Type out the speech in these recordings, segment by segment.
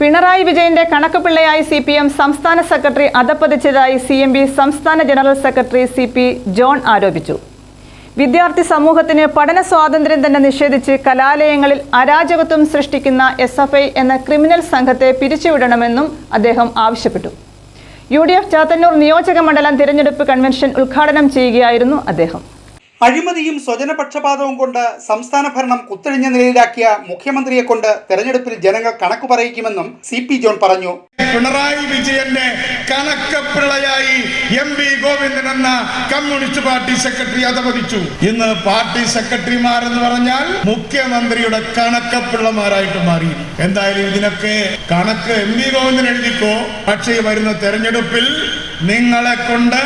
പിണറായി വിജയന്റെ കണക്ക് പിള്ളയായി സി പി എം സംസ്ഥാന സെക്രട്ടറി അധപ്പതിച്ചതായി സി എം ബി സംസ്ഥാന general secretary C P John ആരോപിച്ചു. വിദ്യാർത്ഥി സമൂഹത്തിന് പഠന സ്വാതന്ത്ര്യം തന്നെ നിഷേധിച്ച് കലാലയങ്ങളിൽ അരാജകത്വം സൃഷ്ടിക്കുന്ന എസ് എഫ് ഐ എന്ന ക്രിമിനൽ സംഘത്തെ പിരിച്ചുവിടണമെന്നും അദ്ദേഹം ആവശ്യപ്പെട്ടു. യു ഡി എഫ് ചാത്തന്നൂർ നിയോജക മണ്ഡലം തിരഞ്ഞെടുപ്പ് കൺവെൻഷൻ ഉദ്ഘാടനം ചെയ്യുകയായിരുന്നു അദ്ദേഹം. അഴിമതിയും സ്വജനപക്ഷപാതവും കൊണ്ട് സംസ്ഥാന ഭരണം കുത്തഴിഞ്ഞ നിലയിലാക്കിയ മുഖ്യമന്ത്രിയെ കൊണ്ട് തെരഞ്ഞെടുപ്പിൽ ജനങ്ങൾ കണക്ക് പറയിക്കുമെന്നും സി പി ജോൺ പറഞ്ഞു. പിണറായി വിജയന്റെ കണക്കപ്പിള്ളയായി എം വി ഗോവിന്ദൻ എന്ന കമ്മ്യൂണിസ്റ്റ് പാർട്ടി സെക്രട്ടറി അധപതിച്ചു. ഇന്ന് പാർട്ടി സെക്രട്ടറിമാർ എന്ന് പറഞ്ഞാൽ മുഖ്യമന്ത്രിയുടെ കണക്കപ്പിള്ളമാരായിട്ട് മാറി. എന്തായാലും ഇതിനൊക്കെ കണക്ക് എം വി ഗോവിന്ദൻ എഴുതിക്കോ? പക്ഷേ വരുന്ന തെരഞ്ഞെടുപ്പിൽ നിങ്ങളെ കൊണ്ട്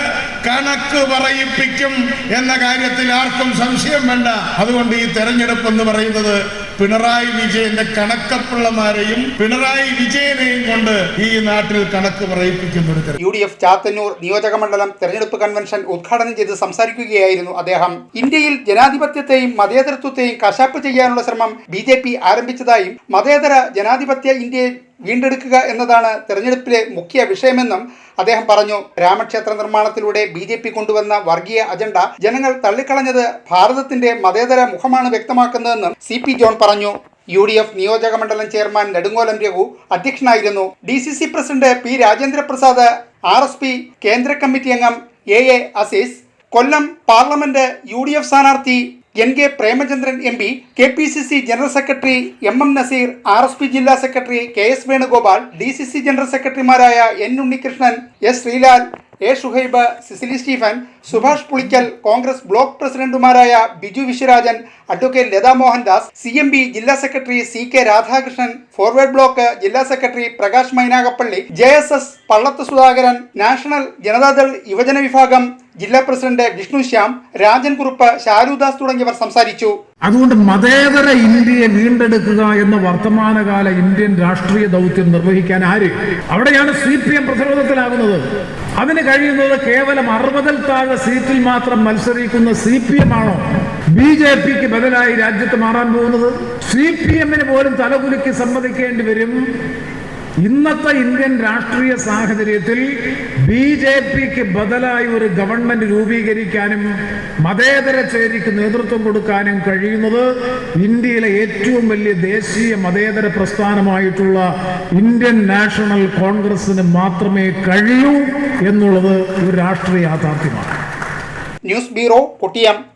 കണക്ക് പറയിപ്പിക്കും എന്ന കാര്യത്തിൽ ആർക്കും സംശയം വേണ്ട. അതുകൊണ്ട് ഈ തെരഞ്ഞെടുപ്പ് എന്ന് പറയുന്നത് പിണറായി വിജയന്റെ കണക്കപ്പിള്ളമാരെയും പിണറായി വിജയനെയും കൊണ്ട് ഈ നാട്ടിൽ കണക്ക് പറയിപ്പിക്കുന്ന യു ഡി എഫ് ചാത്തന്നൂർ നിയോജക മണ്ഡലം തെരഞ്ഞെടുപ്പ് കൺവെൻഷൻ ഉദ്ഘാടനം ചെയ്ത് സംസാരിക്കുകയായിരുന്നു അദ്ദേഹം. ഇന്ത്യയിൽ ജനാധിപത്യത്തെയും മതേതരത്വത്തെയും കശാപ്പ് ചെയ്യാനുള്ള ശ്രമം ബി ആരംഭിച്ചതായും മതേതര ജനാധിപത്യ ഇന്ത്യയെ വീണ്ടെടുക്കുക എന്നതാണ് തെരഞ്ഞെടുപ്പിലെ മുഖ്യ വിഷയമെന്നും അദ്ദേഹം പറഞ്ഞു. രാമക്ഷേത്ര നിർമ്മാണത്തിലൂടെ ബി ജെ പി കൊണ്ടുവന്ന വർഗീയ അജണ്ട ജനങ്ങൾ തള്ളിക്കളഞ്ഞത് ഭാരതത്തിന്റെ മതേതര മുഖമാണ് വ്യക്തമാക്കുന്നതെന്നും സി പി ജോൺ പറഞ്ഞു. യു ഡി എഫ് നിയോജക മണ്ഡലം ചെയർമാൻ നെടുങ്ങോലം രഘു അധ്യക്ഷനായിരുന്നു. D C C president P Rajendra Prasad R S P കേന്ദ്ര കമ്മിറ്റി അംഗം A A Azeez Kollam parliament U D F സ്ഥാനാർത്ഥി N K Premachandran M P K P C C general secretary M M Naseer R S P ജില്ലാ secretary K S Venugopal D C C general സെക്രട്ടറിമാരായ N Unnikrishnan S Sreelal A Shuhaib Cicily Stephen Subhash Pulikkal Congress block പ്രസിഡന്റുമാരായ Biju Viswarajan advocate Latha Mohandas C M P ജില്ലാ secretary C K Radhakrishnan Forward Bloc ജില്ലാ secretary Prakash Mynagappally J S S Pallath Sudhakaran national Janata Dal യുവജന വിഭാഗം ജില്ലാ president Vishnu Shyam Rajan Kurup തുടങ്ങിയവർ സംസാരിച്ചു. അതുകൊണ്ട് മതേതര ഇന്ത്യയെ വീണ്ടെടുക്കുക എന്ന വർത്തമാനകാല ഇന്ത്യൻ രാഷ്ട്രീയ ദൗത്യം നിർവഹിക്കാൻ ആര്? അവിടെയാണ് സി പി എം പ്രതിരോധത്തിലാകുന്നത്. അതിന് കഴിയുന്നത് കേവലം അറുപതിൽ താഴെ സീറ്റിൽ മാത്രം മത്സരിക്കുന്ന സി പി എം ആണോ? ബി ജെ പിക്ക് ബദലായി രാജ്യത്ത് മാറാൻ പോകുന്നത്? സി പി എമ്മിന് പോലും തലകുലുക്കി സമ്മതിക്കേണ്ടി വരും. ഇന്നത്തെ ഇന്ത്യൻ രാഷ്ട്രീയ സാഹചര്യത്തിൽ ബി ജെ പിക്ക് ബദലായി ഒരു ഗവൺമെന്റ് രൂപീകരിക്കാനും മതേതര ചേരിക്ക് നേതൃത്വം കൊടുക്കാനും കഴിയുന്നത് ഇന്ത്യയിലെ ഏറ്റവും വലിയ ദേശീയ മതേതര പ്രസ്ഥാനമായിട്ടുള്ള ഇന്ത്യൻ നാഷണൽ കോൺഗ്രസിന് മാത്രമേ കഴിയൂ എന്നുള്ളത് ഒരു രാഷ്ട്രീയ യാഥാർത്ഥ്യമാണ്. News bureau Kottiyam.